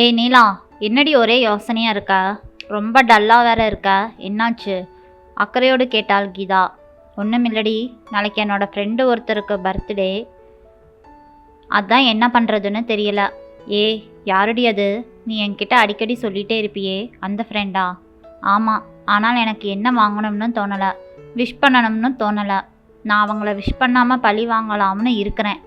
ஏய் நீலா என்னடி ஒரே யோசனையாக இருக்கா? ரொம்ப டல்லாக வேற இருக்கா. என்னாச்சு? அக்கறையோடு கேட்டாள் கீதா. ஒன்றுமில்லடி நாளைக்கு என்னோட ஃப்ரெண்டு ஒருத்தருக்கு பர்த்டே அதான் என்ன பண்ணுறதுன்னு தெரியல. ஏ யாருடி அது? நீ என்கிட்ட அடிக்கடி சொல்லிட்டே இருப்பியே அந்த ஃப்ரெண்டா ஆமாம் ஆனால் எனக்கு என்ன வாங்கணும்னு தோணலை. விஷ் பண்ணணும்னு தோணலை. நான் அவங்கள விஷ் பண்ணாமல் பழி வாங்கலாம்னு இருக்கிறேன்.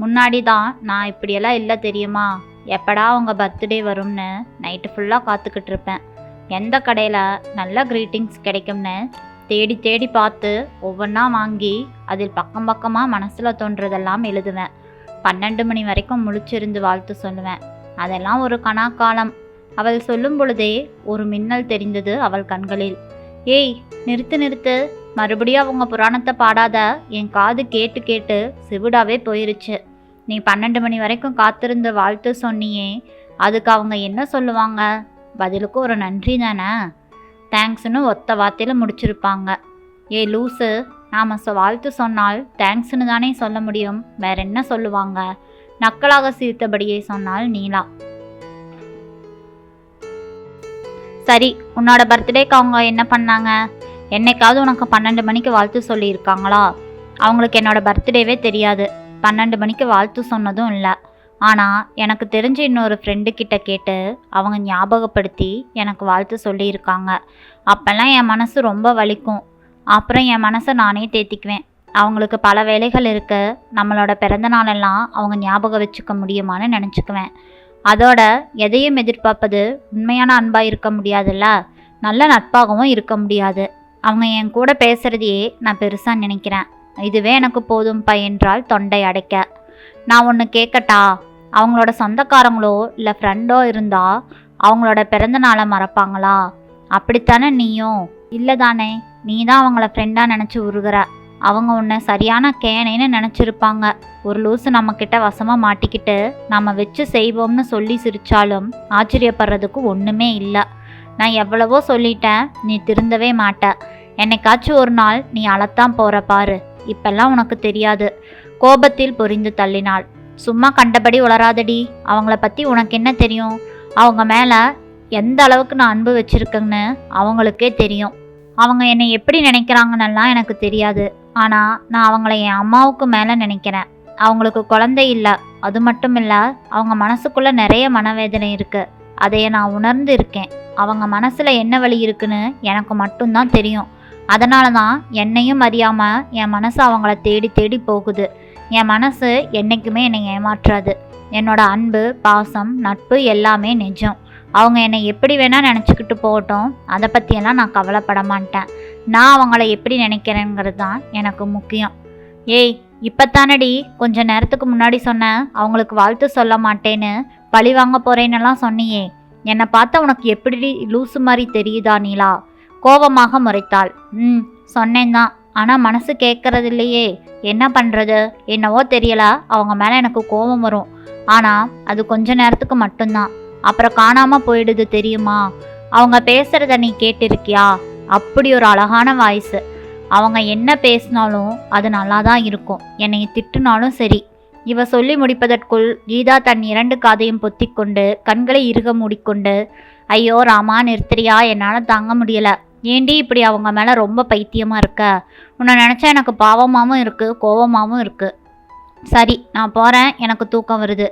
முன்னாடி தான் நான் இப்படியெல்லாம் இல்லை தெரியுமா? எப்படா அவங்க பர்த்டே வரும்னு நைட்டு ஃபுல்லாக காத்துக்கிட்டு இருப்பேன். எந்த கடையில் நல்ல க்ரீட்டிங்ஸ் கிடைக்கும்னு தேடி தேடி பார்த்து ஒவ்வொன்றா வாங்கி அதில் பக்கம் பக்கமாக மனசில் தோன்றதெல்லாம் எழுதுவேன். பன்னெண்டு மணி வரைக்கும் முழிச்சிருந்து வாழ்த்து சொல்லுவேன். அதெல்லாம் ஒரு கணாக்காலம் அவள் சொல்லும் பொழுதே ஒரு மின்னல் தெரிந்தது அவள் கண்களில். ஏய் நிறுத்து நிறுத்து. மறுபடியும் அவங்க புராணத்தை பாடாத என் காது கேட்டு கேட்டு சிவிடாவே போயிருச்சு. நீ பன்னெண்டு மணி வரைக்கும் காத்திருந்து வாழ்த்து சொன்னியே. அதுக்கு அவங்க என்ன சொல்லுவாங்க? பதிலுக்கு ஒரு நன்றி தானே? தேங்க்ஸ்னு ஒத்த வார்த்தையில் முடிச்சிருப்பாங்க. ஏ லூசு நாம் சொ வாழ்த்து சொன்னால் தேங்க்ஸ்னு தானே சொல்ல முடியும். வேற என்ன சொல்லுவாங்க? நக்கலாக சிரித்தபடியே சொன்னால் நீலா. சரி உன்னோட பர்த்டேக்கு அவங்க என்ன பண்ணாங்க? என்னைக்காவது உனக்கு பன்னெண்டு மணிக்கு வாழ்த்து சொல்லியிருக்காங்களா? அவங்களுக்கு என்னோட பர்த்டேவே தெரியாது. பன்னெண்டு மணிக்கு வாழ்த்து சொன்னதும் இல்லை. ஆனால் எனக்கு தெரிஞ்ச இன்னொரு ஃப்ரெண்டு கிட்ட கேட்டு அவங்க ஞாபகப்படுத்தி எனக்கு வாழ்த்து சொல்லியிருக்காங்க. அப்போல்லாம் என் மனசு ரொம்ப வலிக்கும். அப்புறம் என் மனசை நானே தேத்திக்குவேன். அவங்களுக்கு பல வேலைகள் இருக்க. நம்மளோட பிறந்த நாளெல்லாம் அவங்க ஞாபகம் வச்சுக்க முடியுமான்னு நினச்சிக்குவேன். அதோட எதையும் எதிர்பார்ப்பது உண்மையான அன்பாக இருக்க முடியாதுல்ல? நல்ல நட்பாகவும் இருக்க முடியாது. அவங்க என் கூட பேசுகிறதையே நான் பெருசாக நினைக்கிறேன். இதுவே எனக்கு போதும்ப்பா என்றால் தொண்டை அடைக்க. நான் ஒன்று கேட்கட்டா அவங்களோட சொந்தக்காரங்களோ இல்லை ஃப்ரெண்டோ இருந்தால் அவங்களோட பிறந்த நாளை மறப்பாங்களா? அப்படித்தானே நீயும்? இல்லை தானே நீ தான் அவங்கள ஃப்ரெண்டாக நினச்சி உருகிற. அவங்க உன்னை சரியான கேனைன்னு நினச்சிருப்பாங்க. ஒரு லூசு நம்மக்கிட்ட வசமாக மாட்டிக்கிட்டு நம்ம வச்சு செய்வோம்னு சொல்லி சிரித்தாலும் ஆச்சரியப்படுறதுக்கு ஒன்றுமே இல்லை. நான் எவ்வளவோ சொல்லிட்டேன் நீ திருந்தவே மாட்ட. என்னைக்காச்சும் ஒரு நாள் நீ அழத்தான் போகிற பாரு. இப்பெல்லாம் உனக்கு தெரியாது. கோபத்தில் பொரிந்து தள்ளினாள். சும்மா கண்டபடி உளராதடி. அவங்கள பற்றி உனக்கு என்ன தெரியும்? அவங்க மேலே எந்த அளவுக்கு நான் அன்பு வச்சிருக்கேன்னு அவங்களுக்கே தெரியும். அவங்க என்னை எப்படி நினைக்கிறாங்கன்னெல்லாம் எனக்கு தெரியாது. ஆனால் நான் அவங்கள என் அம்மாவுக்கு மேலே நினைக்கிறேன். அவங்களுக்கு குழந்தை இல்லை. அது மட்டும் இல்லை அவங்க மனசுக்குள்ளே நிறைய மனவேதனை இருக்குது அதையை நான் உணர்ந்து இருக்கேன். அவங்க மனசில் என்ன வழி இருக்குன்னு எனக்கு மட்டும்தான் தெரியும். அதனால தான் என்னையும் அறியாமல் என் மனசு அவங்கள தேடி தேடி போகுது. என் மனசு என்றைக்குமே என்னை ஏமாற்றாது. என்னோட அன்பு பாசம் நட்பு எல்லாமே நிஜம். அவங்க என்னை எப்படி வேணால் நினச்சிக்கிட்டு போகட்டும். அதை பற்றியெல்லாம் நான் கவலைப்பட மாட்டேன். நான் அவங்கள எப்படி நினைக்கிறேங்கிறது தான் எனக்கு முக்கியம். ஏய் இப்போத்தானடி கொஞ்ச நேரத்துக்கு முன்னாடி சொன்னேன் அவங்களுக்கு வாழ்த்து சொல்ல மாட்டேன்னு பழி வாங்க போகிறேன்னெல்லாம் சொன்னியே. என்னை பார்த்தா உனக்கு எப்படி லூசு மாதிரி தெரியுதா நீலா? கோபமாக முறைத்தாள். ம் சொன்னேன் தான் ஆனால் மனசு கேட்கறது இல்லையே என்ன பண்ணுறது என்னவோ தெரியல. அவங்க மேலே எனக்கு கோபம் வரும். ஆனால் அது கொஞ்ச நேரத்துக்கு மட்டும்தான். அப்புறம் காணாமல் போயிடுது தெரியுமா? அவங்க பேசுகிறத நீ கேட்டிருக்கியா? அப்படி ஒரு அழகான வாய்ஸு. அவங்க என்ன பேசினாலும் அது நல்லா தான் இருக்கும். என்னை திட்டுனாலும் சரி. இவ சொல்லி முடிப்பதற்குள் கீதா தன் இரண்டு காதையும் பொத்திக்கொண்டு கண்களை இறுக மூடிக்கொண்டு ஐயோ ராமா நிறுத்துறியா? என்னால் தாங்க முடியல. ஏண்டி இப்படி அவங்க மேலே ரொம்ப பைத்தியமாக இருக்க? உன்னை நினச்சா எனக்கு பாவமாகவும் இருக்குது கோவமாகவும் இருக்குது சரி நான் போகிறேன் எனக்கு தூக்கம் வருது.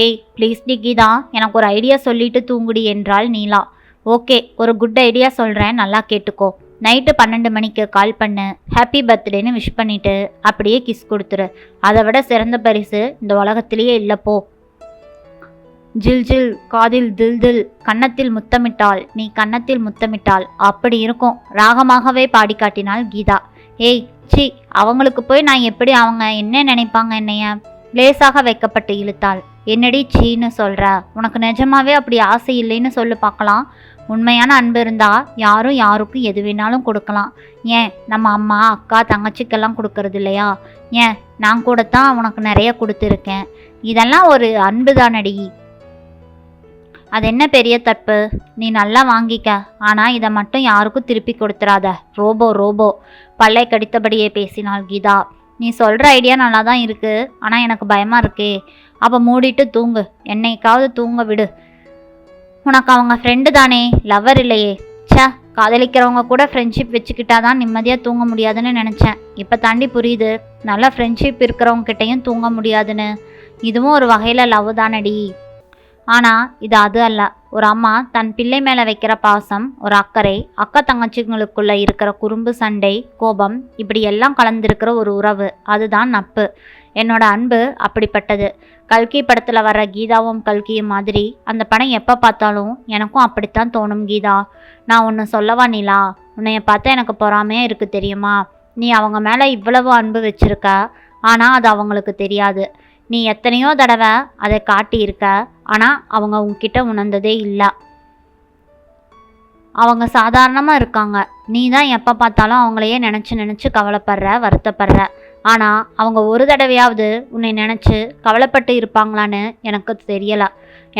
ஏய் ப்ளீஸ் டி கீதா எனக்கு ஒரு ஐடியா சொல்லிட்டு தூங்குடி என்றாள் நீலா. ஓகே ஒரு குட் ஐடியா சொல்கிறேன் நல்லா கேட்டுக்கோ. நைட்டு பன்னெண்டு மணிக்கு கால் பண்ணு. ஹாப்பி பர்த்டேன்னு விஷ் பண்ணிவிட்டு அப்படியே கிஸ் கொடுத்துரு. அதை விட சிறந்த பரிசு இந்த உலகத்திலேயே இல்லை போ. ஜில் ஜில் காதில் தில் தில் கன்னத்தில் முத்தமிட்டாள். நீ கன்னத்தில் முத்தமிட்டாள். அப்படி இருக்கும். ராகமாகவே பாடி காட்டினாள் கீதா. ஏய் சி அவங்களுக்கு போய் நான் எப்படி அவங்க என்ன நினைப்பாங்க என்னைய? லேசாக வைக்கப்பட்டு இழுத்தாள். என்னடி சீன்னு சொல்கிற உனக்கு நிஜமாவே அப்படி ஆசை இல்லைன்னு சொல்லு பார்க்கலாம். உண்மையான அன்பு இருந்தால் யாரும் யாருக்கும் எது வேணாலும் கொடுக்கலாம். ஏன் நம்ம அம்மா அக்கா தங்கச்சிக்கெல்லாம் கொடுக்கறது இல்லையா? ஏன் நான் கூட தான் உனக்கு நிறைய கொடுத்துருக்கேன். இதெல்லாம் ஒரு அன்பு தானடி அது என்ன பெரிய தப்பு? நீ நல்லா வாங்கிக்க. ஆனால் இதை மட்டும் யாருக்கும் திருப்பி கொடுத்துறாத. Robo robo. பல்லை கடித்தபடியே பேசினாள் கீதா. நீ சொல்கிற ஐடியா நல்லா தான் இருக்குது ஆனால் எனக்கு பயமாக இருக்கே. அப்போ மூடிட்டு தூங்கு. என்னைக்காவது தூங்க விடு. உனக்கு அவங்க ஃப்ரெண்டு தானே. லவ்வர் இல்லையே. ச்சே காதலிக்கிறவங்க கூட ஃப்ரெண்ட்ஷிப் வச்சுக்கிட்டா தான் நிம்மதியாக தூங்க முடியாதுன்னு நினச்சேன். இப்போ தாண்டி புரியுது. நல்லா ஃப்ரெண்ட்ஷிப் இருக்கிறவங்க கிட்டேயும் தூங்க முடியாதுன்னு. இதுவும் ஒரு வகையில் லவ் தானடி. ஆனால் இது அது அல்ல. ஒரு அம்மா தன் பிள்ளை மேலே வைக்கிற பாசம் ஒரு அக்கறை அக்கா தங்கச்சிங்களுக்குள்ளே இருக்கிற குறும்பு சண்டை கோபம் இப்படி எல்லாம் கலந்திருக்கிற ஒரு உறவு அதுதான் நட்பு. என்னோட அன்பு அப்படிப்பட்டது. கல்கி படத்தில் வர கீதாவும் கல்கியும் மாதிரி அந்த படம் எப்போ பார்த்தாலும் எனக்கும் அப்படித்தான் தோணும் கீதா. நான் ஒன்று சொல்லவா நிலா? உன்னைய பார்த்தா எனக்கு பொறாமையாக இருக்குது தெரியுமா? நீ அவங்க மேலே இவ்வளவு அன்பு வச்சுருக்க ஆனால் அது அவங்களுக்கு தெரியாது. நீ எத்தனையோ தடவை அதை காட்டியிருக்க ஆனால் அவங்க உன்கிட்ட உணர்ந்ததே இல்லை. அவங்க சாதாரணமாக இருக்காங்க. நீ தான் எப்போ பார்த்தாலும் அவங்களையே நினச்சி நினச்சி கவலைப்படுற வருத்தப்படுற. ஆனால் அவங்க ஒரு தடவையாவது உன்னை நினச்சி கவலைப்பட்டு இருப்பாங்களான்னு எனக்கு தெரியலை.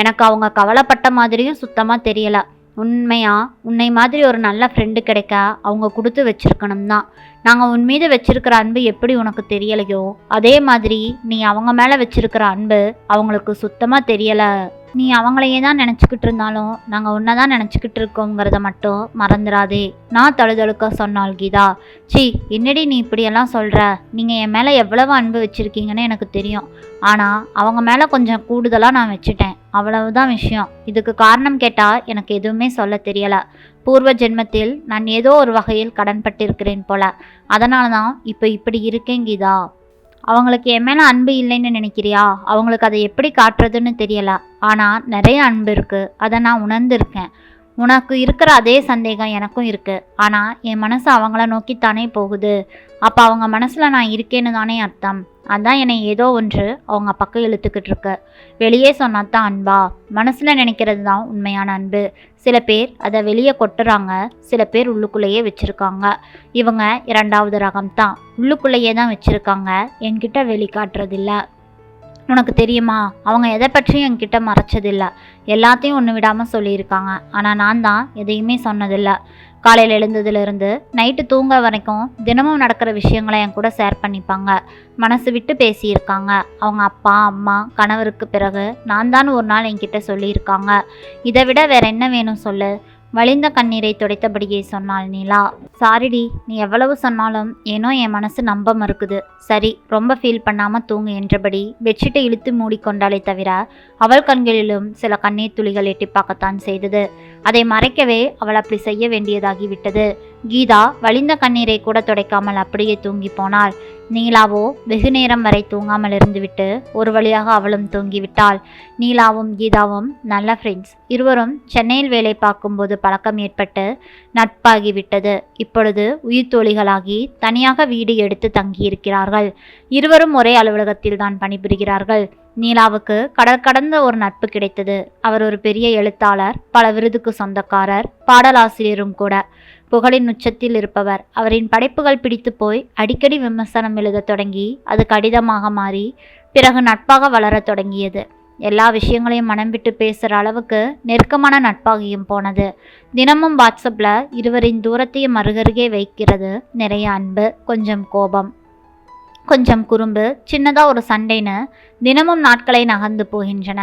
எனக்கு அவங்க கவலைப்பட்ட மாதிரியும் சுத்தமாக தெரியலை. உண்மையா? உன்னை மாதிரி ஒரு நல்ல ஃப்ரெண்டு கிடைக்க? அவங்க கொடுத்து வச்சிருக்கணும் தான் நாங்கள் உன் மீது வச்சிருக்கிற அன்பு எப்படி உனக்கு தெரியலையோ? அதே மாதிரி நீ அவங்க மேலே வச்சிருக்கிற அன்பு அவங்களுக்கு சுத்தமாக தெரியலை. நீ அவங்களையே தான் நினச்சிக்கிட்டு இருந்தாலும் நாங்கள் உன்னை தான் நினச்சிக்கிட்டு இருக்கோங்கிறத மட்டும் மறந்துடாதே. நான் தழுதழுக்க சொன்னாள் கீதா. சி என்னடி நீ இப்படியெல்லாம் சொல்கிற நீங்கள் என் மேலே எவ்வளவு அன்பு வச்சுருக்கீங்கன்னு எனக்கு தெரியும். ஆனால் அவங்க மேலே கொஞ்சம் கூடுதலாக நான் வச்சுட்டேன். அவ்வளவுதான் விஷயம். இதுக்கு காரணம் கேட்டால் எனக்கு எதுவுமே சொல்ல தெரியலை. பூர்வ ஜென்மத்தில் நான் ஏதோ ஒரு வகையில் கடன்பட்டிருக்கிறேன் போல. அதனால தான் இப்போ இப்படி இருக்கேன் கீதா. அவங்களுக்கு என் மேலே அன்பு இல்லைன்னு நினைக்கிறியா? அவங்களுக்கு அதை எப்படி காட்டுறதுன்னு தெரியல. ஆனால் நிறைய அன்பு இருக்குது அதை நான் உணர்ந்திருக்கேன். உனக்கு இருக்கிற அதே சந்தேகம் எனக்கும் இருக்குது ஆனால் என் மனசு அவங்கள நோக்கித்தானே போகுது. அப்போ அவங்க மனசில் நான் இருக்கேன்னு தானே அர்த்தம். அதான் என்னை ஏதோ ஒன்று அவங்க பக்கம் இழுத்துக்கிட்டு இருக்கு. வெளியே சொன்னா தான் அன்பா. மனசில் நினைக்கிறது தான் உண்மையான அன்பு. சில பேர் அதை வெளியே கொட்டுறாங்க. சில பேர் உள்ளுக்குள்ளேயே வச்சுருக்காங்க. இவங்க இரண்டாவது ரகம் தான் உள்ளுக்குள்ளேயே தான் வச்சுருக்காங்க. என்கிட்ட வெளிக்காட்டுறதில்ல உனக்கு தெரியுமா? அவங்க எதை பற்றியும் என்கிட்ட மறைச்சதில்ல. எல்லாத்தையும் ஒன்று விடாமல் சொல்லியிருக்காங்க. ஆனால் நான் தான் எதையுமே சொன்னதில்ல. காலையில் எழுந்ததுலேருந்து நைட்டு தூங்க வரைக்கும் தினமும் நடக்கிற விஷயங்களை என் கூட ஷேர் பண்ணிப்பாங்க. மனசு விட்டு பேசியிருக்காங்க. அவங்க அப்பா அம்மா கணவருக்கு பிறகு நான் தான் ஒரு நாள் என்கிட்ட சொல்லியிருக்காங்க. இதை விட வேற என்ன வேணும் சொல்லு? வழிந்த கண்ணீரை துடைத்தபடியே சொன்னாள் நீலா. சாரிடி நீ எவ்வளவு சொன்னாலும் ஏனோ என் மனசு நம்ப மறுக்குது. சரி ரொம்ப ஃபீல் பண்ணாம தூங்கு என்றபடி பெட்ஷீட்டை இழுத்து மூடிக்கொண்டாலே தவிர அவள் கண்களிலும் சில கண்ணீர் துளிகள் எட்டி பார்க்கத்தான் செய்தது. அதை மறைக்கவே அவள் அப்படி செய்ய வேண்டியதாகிவிட்டது கீதா வழிந்த கண்ணீரை கூட துடைக்காமல் அப்படியே தூங்கி போனாள். நீலாவோ வெகு நேரம் வரை தூங்காமல் இருந்துவிட்டு ஒரு வழியாக அவளும் தூங்கிவிட்டாள். நீலாவும் கீதாவும் நல்ல ஃப்ரெண்ட்ஸ் இருவரும் சென்னையில் வேலை பார்க்கும்போது பழக்கம் ஏற்பட்டு நட்பாகிவிட்டது. இப்பொழுது உயிர் தோழிகளாகி தனியாக வீடு எடுத்து தங்கியிருக்கிறார்கள். இருவரும் ஒரே அலுவலகத்தில் தான் பணிபுரிகிறார்கள். நீலாவுக்கு கடற்கடந்த ஒரு நட்பு கிடைத்தது. அவர் ஒரு பெரிய எழுத்தாளர் பல விருதுக்கு சொந்தக்காரர் பாடலாசிரியரும் கூட. புகழின் உச்சத்தில் இருப்பவர். அவரின் படைப்புகள் பிடித்து போய் அடிக்கடி விமர்சனம் எழுதத் தொடங்கி அது கடிதமாக மாறி பிறகு நட்பாக வளரத் தொடங்கியது. எல்லா விஷயங்களையும் மனம் விட்டு பேசுகிற அளவுக்கு நெருக்கமான நட்பாகியும் போனது. தினமும் வாட்ஸ்அப்பில் இருவரின் தூரத்தையும் அருகருகே வைக்கிறது நிறைய அன்பு கொஞ்சம் கோபம். கொஞ்சம் குறும்பு சின்னதாக ஒரு சண்டைன்னு தினமும் நாட்களை நகர்ந்து போகின்றன.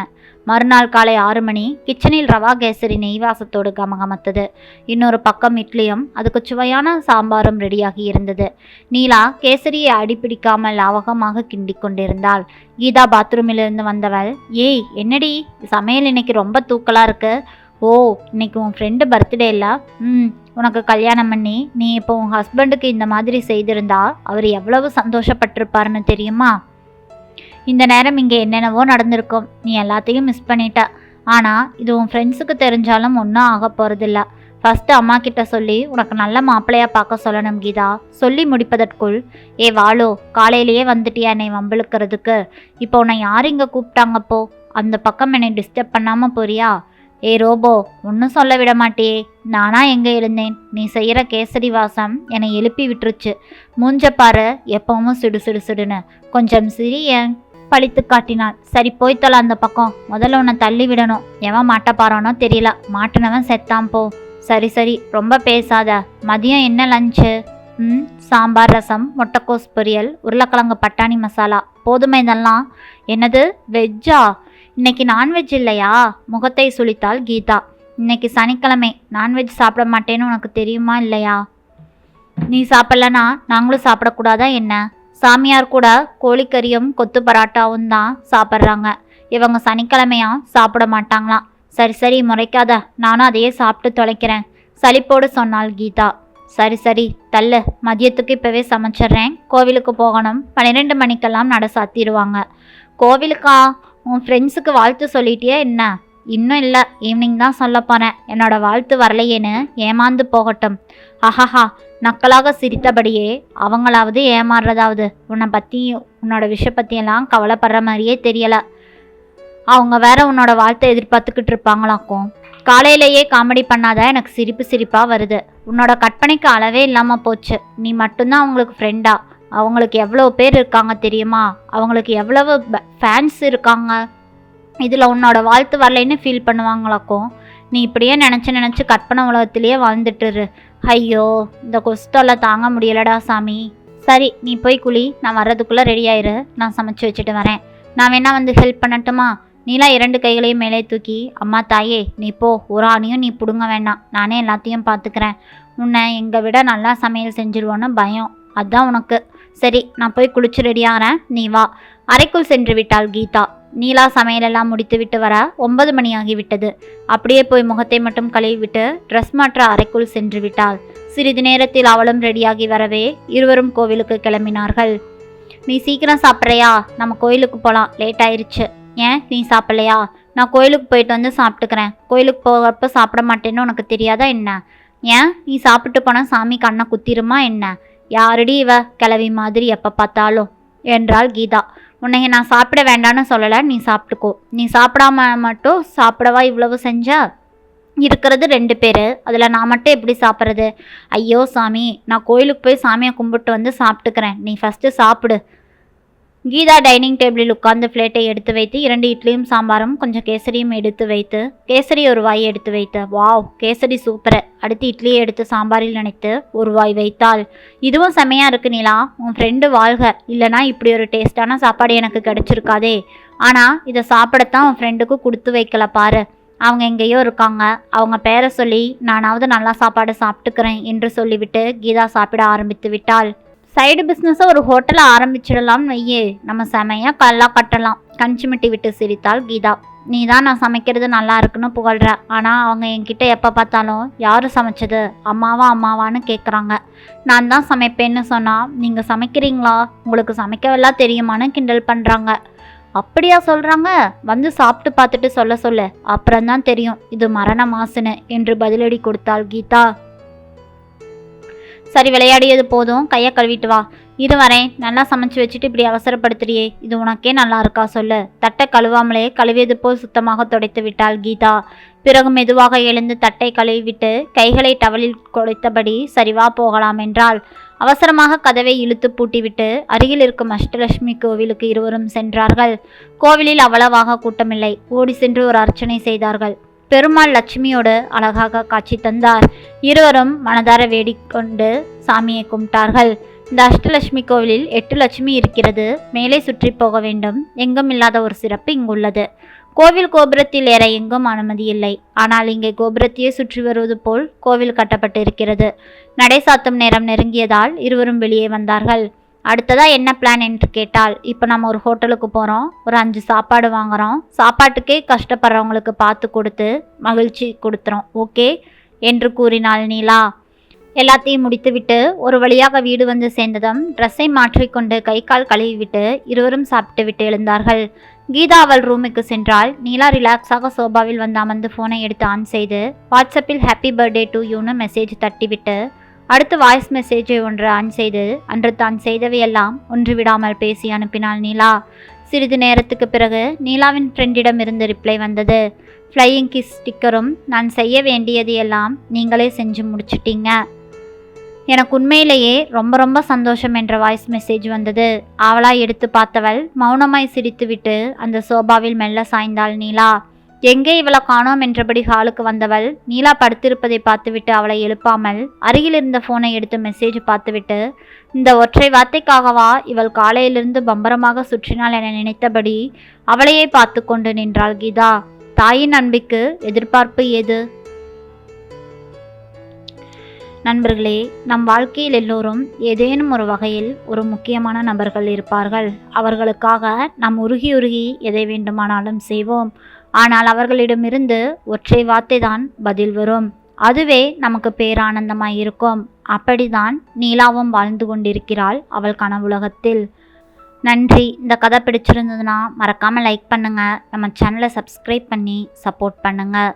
மறுநாள் காலை ஆறு மணி கிச்சனில் ரவா கேசரி நெய்வாசத்தோடு கமகமத்தது. இன்னொரு பக்கம் இட்லியும் அதுக்கு சுவையான சாம்பாரும் ரெடியாகி இருந்தது. நீலா கேசரியை அடிப்பிடிக்காமல் லாவகமாக கிண்டி கொண்டிருந்தாள். கீதா பாத்ரூமிலிருந்து வந்தவள் ஏய் என்னடி? சமையல் இன்னைக்கு ரொம்ப தூக்கலாக இருக்கு. ஓ இன்னைக்கு உன் ஃப்ரெண்டு பர்த்டே இல்லை ம் உனக்கு கல்யாணம் பண்ணி நீ இப்போ உன் ஹஸ்பண்டுக்கு இந்த மாதிரி செய்திருந்தா அவர் எவ்வளவு சந்தோஷப்பட்டிருப்பாருன்னு தெரியுமா? இந்த நேரம் இங்கே என்னென்னவோ நடந்திருக்கும். நீ எல்லாத்தையும் மிஸ் பண்ணிட்ட. ஆனால் இது உன் ஃப்ரெண்ட்ஸுக்கு தெரிஞ்சாலும் ஒன்றும் ஆக போகிறதில்ல ஃபஸ்ட்டு அம்மா கிட்ட சொல்லி உனக்கு நல்ல மாப்பிள்ளையா பார்க்க சொல்லணும் கீதா. சொல்லி முடிப்பதற்குள் ஏ வாளோ காலையிலேயே வந்துட்டியா என்னை வம்பிழுக்கிறதுக்கு? இப்போ உன்னை யார் இங்கே கூப்பிட்டாங்கப்போ அந்த பக்கம் என்னை டிஸ்டர்ப் பண்ணாமல் போறியா? ஏ ரோபோ ஒன்றும் சொல்ல விட மாட்டியே நானா எங்கே எழுந்தேன் நீ செய்கிற கேசரி வாசம் என்னை எழுப்பி விட்டுருச்சு. மூஞ்ச பாரு எப்பவும் சுடு சுடு சுடுன்னு. கொஞ்சம் சிறிய பழித்து காட்டினாள். சரி போய் தொலை அந்த பக்கம். முதல்ல உன்னை தள்ளி விடணும். எவன் மாட்ட பாறானோ தெரியல. மாட்டினவன் செத்தான் போ. சரி சரி ரொம்ப பேசாத. மதியம் என்ன லஞ்சு? ம் சாம்பார் ரசம் முட்டைக்கோஸ் பொரியல் உருளைக்கிழங்கு பட்டாணி மசாலா. போதுமே இதெல்லாம்? என்னது வெஜ்ஜா? இன்னைக்கு நான்வெஜ் இல்லையா? முகத்தை சுழித்தாள் கீதா. இன்னைக்கு சனிக்கிழமை. நான்வெஜ் சாப்பிட மாட்டேன்னு உனக்கு தெரியுமா இல்லையா? நீ சாப்பிட்லனா நாங்களும் சாப்பிடக்கூடாதா என்ன? சாமியார் கூட கோழிக்கறியும் கொத்து பராட்டாவும் தான் சாப்பிட்றாங்க. இவங்க சனிக்கிழமையா சாப்பிட மாட்டாங்களாம் சரி சரி முறைக்காத. நானும் அதையே சாப்பிட்டு தொலைக்கிறேன். சலிப்போடு சொன்னாள் கீதா. சரி சரி தள்ளு. மதியத்துக்கு இப்போவே சமைச்சிட்றேன். கோவிலுக்கு போகணும். பன்னிரெண்டு மணிக்கெல்லாம் நட சாத்திடுவாங்க. கோவிலுக்கா? உன் ஃப்ரெண்ட்ஸுக்கு வாழ்த்து சொல்லிட்டியா என்ன? இன்னும் இல்லை ஈவினிங் தான் சொல்ல போனேன் என்னோட வாழ்த்து வரலையேன்னு ஏமாந்து போகட்டும். அஹஹா நக்கலாக சிரித்தபடியே அவங்களாவது ஏமாறுறதாவது? உன்னை பற்றி உன்னோட விஷ பற்றியெல்லாம் கவலைப்படுற மாதிரியே தெரியலை. அவங்க வேற உன்னோட வாழ்த்தை எதிர்பார்த்துக்கிட்டு இருப்பாங்களாக்கும். காலையிலேயே காமெடி பண்ணாத எனக்கு சிரிப்பு சிரிப்பாக வருது. உன்னோட கற்பனைக்கு அளவே இல்லாமல் போச்சு. நீ மட்டும்தான் அவங்களுக்கு ஃப்ரெண்டா அவங்களுக்கு எவ்வளோ பேர் இருக்காங்க தெரியுமா? அவங்களுக்கு எவ்வளவு ஃபேன்ஸ் இருக்காங்க? இதில் உன்னோட வாழ்த்து வரலைன்னு ஃபீல் பண்ணுவாங்களாக்கும் நீ இப்படியே நினச்சி நினச்சி கற்பனை உலகத்திலேயே வாழ்ந்துட்டுரு ஐயோ இந்த கொஸ்டெல்லாம் தாங்க முடியலடா சாமி. சரி நீ போய் குழி நான் வர்றதுக்குள்ளே ரெடி ஆயிரு. நான் சமைச்சு வச்சுட்டு வரேன். நான் வேணா வந்து ஹெல்ப் பண்ணட்டுமா? நீலா இரண்டு கைகளையும் மேலே தூக்கி அம்மா தாயே நீ போ. ஒரு ஆணையும் நீ பிடுங்க வேண்டாம் நானே எல்லாத்தையும் பார்த்துக்கிறேன் உன்னை எங்களை விட நல்லா சமையல் செஞ்சிருவோன்னு பயம். அதுதான் உனக்கு. சரி நான் போய் குளிச்சு ரெடியாகிறேன் நீ வா. அறைக்குள் சென்று விட்டாள் கீதா. நீலா சமையலெல்லாம் முடித்து விட்டு வர ஒன்பது மணி ஆகிவிட்டது அப்படியே போய் முகத்தை மட்டும் கழுவி விட்டு ட்ரெஸ் மாற்ற அறைக்குள் சென்று விட்டாள். சிறிது நேரத்தில் அவளும் ரெடியாகி வரவே இருவரும் கோவிலுக்கு கிளம்பினார்கள். நீ சீக்கிரம் சாப்பிட்றியா? நம்ம கோயிலுக்கு போகலாம் லேட் ஆயிருச்சு. ஏன்? நீ சாப்பிட்லையா? நான் கோயிலுக்கு போயிட்டு வந்து சாப்பிட்டுக்கிறேன். கோயிலுக்கு போகிறப்ப சாப்பிட மாட்டேன்னு உனக்கு தெரியாதா என்ன? ஏன்? நீ சாப்பிட்டு போனால் சாமி கண்ணை குத்திருமா என்ன? யாருடி இவ கிளவி மாதிரி எப்போ பார்த்தாலும்? என்றாள் கீதா. உன்னைய நான் சாப்பிட வேண்டாம்னு சொல்லலை நீ சாப்பிட்டுக்கோ. நீ சாப்பிடாம மட்டும் சாப்பிடவா இவ்வளவு செஞ்ச? இருக்கிறது ரெண்டு பேர். அதில் நான் மட்டும் எப்படி சாப்பிட்றது? ஐயோ சாமி நான் கோயிலுக்கு போய் சாமியை கும்பிட்டு வந்து சாப்பிட்டுக்கிறேன். நீ ஃபஸ்ட்டு சாப்பிடு. கீதா டைனிங் டேபிளில் உட்கார்ந்து பிளேட்டை எடுத்து வைத்து இரண்டு இட்லியும் சாம்பாரும் கொஞ்சம் கேசரியும் எடுத்து வைத்து கேசரி ஒரு வாய் எடுத்து வைத்து வாவ் கேசரி சூப்பர் அடுத்து இட்லியை எடுத்து சாம்பாரில் நினைத்து ஒரு வாய் வைத்தாள். இதுவும் செமையாக இருக்கு நிலா உன் ஃப்ரெண்டு வாழ்க. இல்லைனா இப்படி ஒரு டேஸ்டான சாப்பாடு எனக்கு கிடச்சிருக்காதே. ஆனால் இதை சாப்பிடத்தான் உன் ஃப்ரெண்டுக்கு கொடுத்து வைக்கல பாரு. அவங்க எங்கேயோ இருக்காங்க. அவங்க பேரை சொல்லி நானாவது நல்லா சாப்பாடு சாப்பிட்டுக்கிறேன் என்று சொல்லிவிட்டு கீதா சாப்பிட ஆரம்பித்து விட்டாள். சைடு பிஸ்னஸை ஒரு ஹோட்டலை ஆரம்பிச்சிடலாம்னு வையே. நம்ம செமையாக கல்லா கட்டலாம். கஞ்சிமிட்டி விட்டு சிரித்தாள் கீதா. நீ தான் நான் சமைக்கிறது நல்லா இருக்குன்னு புகழ்ற. ஆனால் அவங்க என்கிட்ட எப்போ பார்த்தாலும் யார் சமைச்சது? அம்மாவா அம்மாவான்னு கேட்குறாங்க நான் தான் சமைப்பேன்னு சொன்னால் நீங்கள் சமைக்கிறீங்களா? உங்களுக்கு சமைக்கவெல்லாம் தெரியுமான்னு கிண்டல் பண்ணுறாங்க அப்படியா சொல்கிறாங்க வந்து சாப்பிட்டு பார்த்துட்டு சொல்ல சொல்லு. அப்புறம்தான் தெரியும். இது மரண மாசுன்னு என்று பதிலடி கொடுத்தாள் கீதா. சரி விளையாடியது போதும். கையை கழுவிட்டு வா. இது வரேன். நல்லா சமைச்சு வச்சுட்டு இப்படி அவசரப்படுத்துறியே. இது உனக்கே நல்லா இருக்கா சொல்லு. தட்டை கழுவாமலே கழுவியது போல் சுத்தமாக துடைத்து விட்டாள் கீதா. பிறகு மெதுவாக எழுந்து தட்டை கழுவிவிட்டு கைகளை டவலில் கொடைத்தபடி சரிவா போகலாம் என்றாள். அவசரமாக கதவை இழுத்து பூட்டிவிட்டு அருகில் இருக்கும் அஷ்டலட்சுமி கோவிலுக்கு இருவரும் சென்றார்கள். கோவிலில் அவ்வளவாக கூட்டமில்லை. ஓடி சென்று ஒரு அர்ச்சனை செய்தார்கள். பெருமாள் லட்சுமியோடு அழகாக காட்சி தந்தார். இருவரும் மனதார வேடிக்கொண்டு சாமியை கும்பிட்டார்கள். இந்த அஷ்டலட்சுமி கோவிலில் எட்டு லட்சுமி இருக்கிறது. மேலே சுற்றி போக வேண்டும். எங்கும் இல்லாத ஒரு சிறப்பு இங்குள்ளது கோவில் கோபுரத்தில் ஏற எங்கும் அனுமதி இல்லை. ஆனால் இங்கே கோபுரத்தையே சுற்றி வருவது போல் கோவில் கட்டப்பட்டு இருக்கிறது. நடை சாத்தும் நேரம் நெருங்கியதால் இருவரும் வெளியே வந்தார்கள். அடுத்ததாக என்ன பிளான் என்று கேட்டால் இப்போ நம்ம ஒரு ஹோட்டலுக்கு போகிறோம் ஒரு அஞ்சு சாப்பாடு வாங்குகிறோம் சாப்பாட்டுக்கே கஷ்டப்படுறவங்களுக்கு பார்த்து கொடுத்து மகிழ்ச்சி கொடுத்துறோம். ஓகே என்று கூறினாள் நீலா. எல்லாத்தையும் முடித்துவிட்டு ஒரு வழியாக வீடு வந்து சேர்ந்ததும் ட்ரெஸ்ஸை மாற்றிக்கொண்டு கை கால் கழுவிவிட்டு இருவரும் சாப்பிட்டு விட்டு எழுந்தார்கள். கீதா அவள் ரூமுக்கு சென்றால் நீலா ரிலாக்ஸாக சோபாவில் வந்து அமர்ந்து ஃபோனை எடுத்து ஆன் செய்து வாட்ஸ்அப்பில் ஹாப்பி பர்த்டே டு யூன்னு மெசேஜ் தட்டிவிட்டு அடுத்து வாய்ஸ் மெசேஜை ஒன்று ஆன் செய்து அன்று தான் செய்தவையெல்லாம் ஒன்று விடாமல் பேசி அனுப்பினாள் நீலா. சிறிது நேரத்துக்கு பிறகு நீலாவின் ஃப்ரெண்டிடம் இருந்து ரிப்ளை வந்தது. ஃப்ளையிங் கிஸ் ஸ்டிக்கரும் நான் செய்ய வேண்டியது எல்லாம் நீங்களே செஞ்சு முடிச்சிட்டீங்க. எனக்கு உண்மையிலேயே ரொம்ப ரொம்ப சந்தோஷம் என்ற வாய்ஸ் மெசேஜ் வந்தது. அவளாய் எடுத்து பார்த்தவள் மௌனமாய் சிரித்துவிட்டு அந்த சோபாவில் மெல்ல சாய்ந்தாள் நீலா. எங்கே இவளை காணோம் என்றபடி ஹாலுக்கு வந்தவள்? நீலா படுத்திருப்பதை பார்த்துவிட்டு அவளை எழுப்பாமல் அருகில் இருந்த ஃபோனை எடுத்து மெசேஜ் பார்த்துவிட்டு இந்த ஒற்றை வார்த்தைக்காகவா இவள் காலையிலிருந்து பம்பரமாக சுற்றினாள் என நினைத்தபடி அவளையே பார்த்து கொண்டு நின்றாள் கீதா. தாயின் அன்பிக்கு எதிர்பார்ப்பு ஏது? நண்பர்களே நம் வாழ்க்கையில் எல்லோரும் ஏதேனும் ஒரு வகையில் ஒரு முக்கியமான நபர்கள் இருப்பார்கள். அவர்களுக்காக நாம் உருகி உருகி எதை வேண்டுமானாலும் செய்வோம். ஆனால் அவர்களிடமிருந்து ஒற்றை வார்த்தை தான் பதில் வரும். அதுவே நமக்கு பேரானந்தமாய் இருக்கும் அப்படிதான் நீலாவும் வாழ்ந்து கொண்டிருக்கிறாள் அவள் கனவுலகத்தில். நன்றி. இந்த கதை பிடிச்சிருந்ததுன்னா மறக்காமல் லைக் பண்ணுங்கள் நம்ம சேனலை சப்ஸ்கிரைப் பண்ணி சப்போர்ட் பண்ணுங்கள்